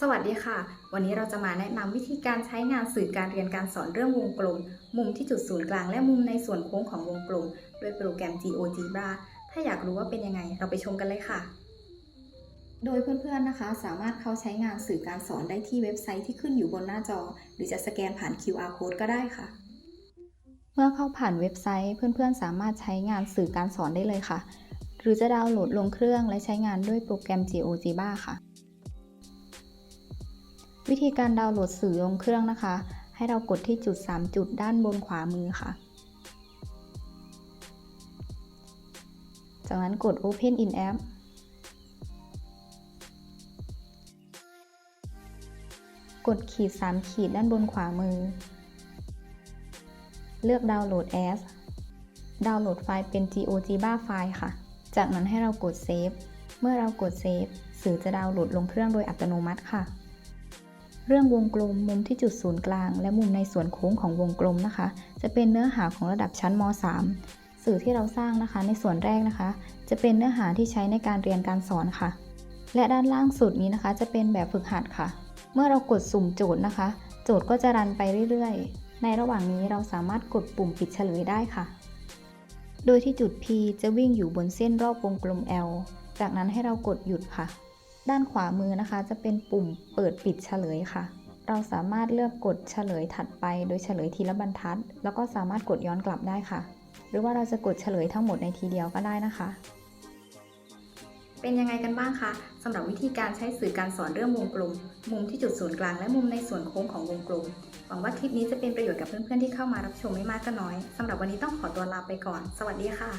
สวัสดีค่ะ วันนี้เราจะมาแนะนำวิธีการใช้งานสื่อการเรียนการสอนเรื่องวงกลม มุมที่จุดศูนย์กลางและมุมในส่วนโค้งของวงกลม ด้วยโปรแกรม GeoGebra ถ้าอยากรู้ว่าเป็นยังไง เราไปชมกันเลยค่ะ โดยเพื่อนๆนะคะ สามารถเข้าใช้งานสื่อการสอนได้ที่เว็บไซต์ที่ขึ้นอยู่บนหน้าจอ หรือจะสแกนผ่าน QR code ก็ได้ค่ะ เมื่อเข้าผ่านเว็บไซต์ เพื่อนๆ สามารถใช้งานสื่อการสอนได้เลยค่ะ หรือจะดาวน์โหลดลงเครื่องและใช้งานด้วยโปรแกรม GeoGebra ค่ะ วิธีการดาวน์โหลดสื่อลงเครื่องนะคะ ให้เรากดที่จุด 3 จุดด้านบนขวามือค่ะ จากนั้นกด Open in App กดขีด 3 ขีดด้านบนขวามือ เลือกดาวน์โหลด as ดาวน์โหลดไฟล์เป็น GeoGebra ไฟล์ค่ะ จากนั้นให้เรากด Save เมื่อเรากด Save สื่อจะดาวน์โหลดลงเครื่องโดยอัตโนมัติค่ะ เรื่องวงกลมมุมที่จุดศูนย์กลาง และมุมในส่วนโค้งของวงกลมนะคะ จะเป็นเนื้อหาของระดับชั้นม .3 สื่อที่เราสร้างนะคะ ในส่วนแรกนะคะ จะเป็นเนื้อหาที่ใช้ในการเรียนการสอนค่ะ และด้านล่างสุดนี้นะคะ จะเป็นแบบฝึกหัดค่ะ เมื่อเรากดสุ่มโจทย์นะคะ โจทย์ก็จะรันไปเรื่อยๆ ในระหว่างนี้เราสามารถกดปุ่มปิดเฉลยได้ค่ะ โดยที่จุด P จะวิ่งอยู่บนเส้นรอบวงกลม L จากนั้นให้เรากดหยุดค่ะ ด้านขวามือนะคะ จะเป็นปุ่มเปิดปิดเฉลยค่ะ เราสามารถเลือกกดเฉลยถัดไป โดยเฉลยทีละบรรทัด แล้วก็สามารถกดย้อนกลับได้ค่ะ หรือว่าเราจะกดเฉลยทั้งหมดในทีเดียวก็ได้นะคะ เป็นยังไงกันบ้างคะสำหรับวิธีการใช้สื่อการสอนเรื่องวงกลม มุมที่จุดศูนย์กลางและมุมในส่วนโค้งของวงกลมหวังว่าคลิปนี้จะเป็นประโยชน์กับเพื่อนๆที่เข้ามารับชมไม่มากก็น้อยสำหรับวันนี้ต้องขอตัวลาไปก่อน สวัสดีค่ะ